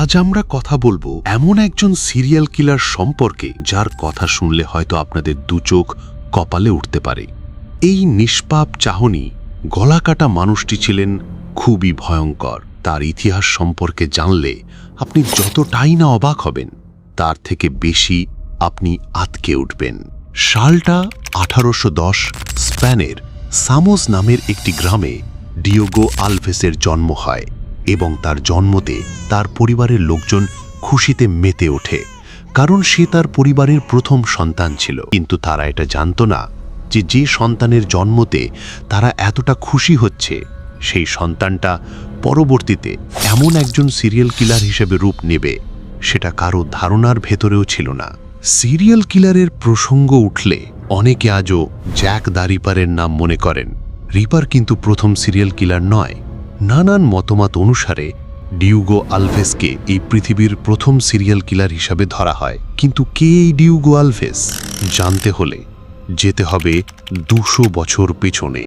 আজ আমরা কথা বলব এমন একজন সিরিয়াল কিলার সম্পর্কে, যার কথা শুনলে হয়তো আপনাদের দু চোখ কপালে উঠতে পারে। এই নিষ্পাপ চাহনি গলাকাটা মানুষটি ছিলেন খুবই ভয়ঙ্কর। তার ইতিহাস সম্পর্কে জানলে আপনি যতটাই না অবাক হবেন, তার থেকে বেশি আপনি আতকে উঠবেন। সালটা আঠারোশো দশ স্প্যানের সামোস নামের একটি গ্রামে ডিওগো আলভেসের জন্ম হয়। এবং তার জন্মতে তার পরিবারের লোকজন খুশিতে মেতে ওঠে, কারণ সে তার পরিবারের প্রথম সন্তান ছিল। কিন্তু তারা এটা জানত না যে যে সন্তানের জন্মতে তারা এতটা খুশি হচ্ছে, সেই সন্তানটা পরবর্তীতে এমন একজন সিরিয়াল কিলার হিসেবে রূপ নেবে, সেটা কারও ধারণার ভেতরেও ছিল না। সিরিয়াল কিলারের প্রসঙ্গ উঠলে অনেকে আজও জ্যাক দা রিপারের নাম মনে করেন। রিপার কিন্তু প্রথম সিরিয়াল কিলার নয় নানান মতমত অনুসারে ডিউগো আলভেসকে এই পৃথিবীর প্রথম সিরিয়াল কিলার হিসাবে ধরা হয়। কিন্তু কে এই ডিউগো আলভেস? জানতে হলে যেতে হবে দুশো বছর পেছনে।